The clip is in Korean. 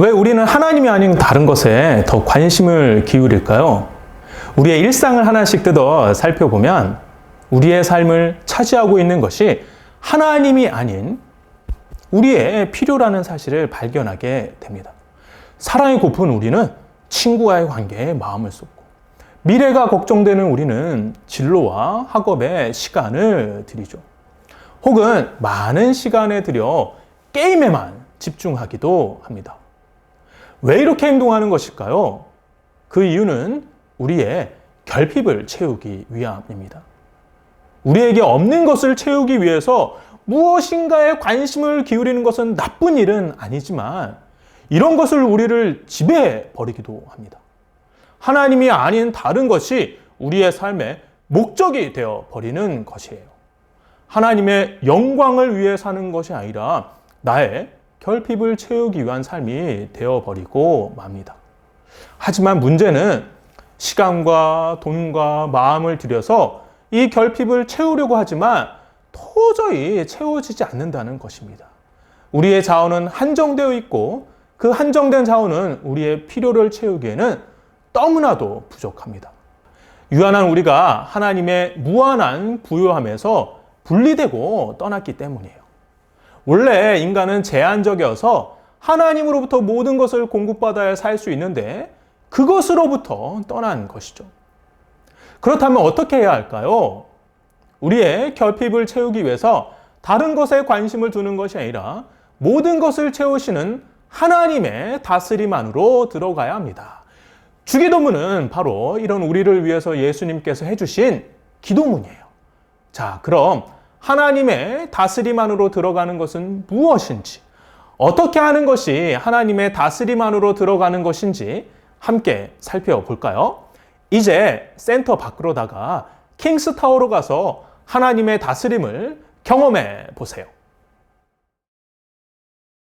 왜 우리는 하나님이 아닌 다른 것에 더 관심을 기울일까요? 우리의 일상을 하나씩 뜯어 살펴보면 우리의 삶을 차지하고 있는 것이 하나님이 아닌 우리의 필요라는 사실을 발견하게 됩니다. 사랑이 고픈 우리는 친구와의 관계에 마음을 쏟고 미래가 걱정되는 우리는 진로와 학업에 시간을 들이죠. 혹은 많은 시간을 들여 게임에만 집중하기도 합니다. 왜 이렇게 행동하는 것일까요? 그 이유는 우리의 결핍을 채우기 위함입니다. 우리에게 없는 것을 채우기 위해서 무엇인가에 관심을 기울이는 것은 나쁜 일은 아니지만 이런 것을 우리를 지배해 버리기도 합니다. 하나님이 아닌 다른 것이 우리의 삶의 목적이 되어 버리는 것이에요. 하나님의 영광을 위해 사는 것이 아니라 나의 결핍을 채우기 위한 삶이 되어 버리고 맙니다. 하지만 문제는 시간과 돈과 마음을 들여서 이 결핍을 채우려고 하지만 도저히 채워지지 않는다는 것입니다. 우리의 자원은 한정되어 있고 그 한정된 자원은 우리의 필요를 채우기에는 너무나도 부족합니다. 유한한 우리가 하나님의 무한한 부요함에서 분리되고 떠났기 때문이에요. 원래 인간은 제한적이어서 하나님으로부터 모든 것을 공급받아야 살 수 있는데 그것으로부터 떠난 것이죠. 그렇다면 어떻게 해야 할까요? 우리의 결핍을 채우기 위해서 다른 것에 관심을 두는 것이 아니라 모든 것을 채우시는 하나님의 다스림 안으로 들어가야 합니다. 주기도문은 바로 이런 우리를 위해서 예수님께서 해주신 기도문이에요. 자, 그럼 하나님의 다스림 안으로 들어가는 것은 무엇인지, 어떻게 하는 것이 하나님의 다스림 안으로 들어가는 것인지 함께 살펴볼까요? 이제 센터 밖으로 다가 킹스타워로 가서 하나님의 다스림을 경험해 보세요.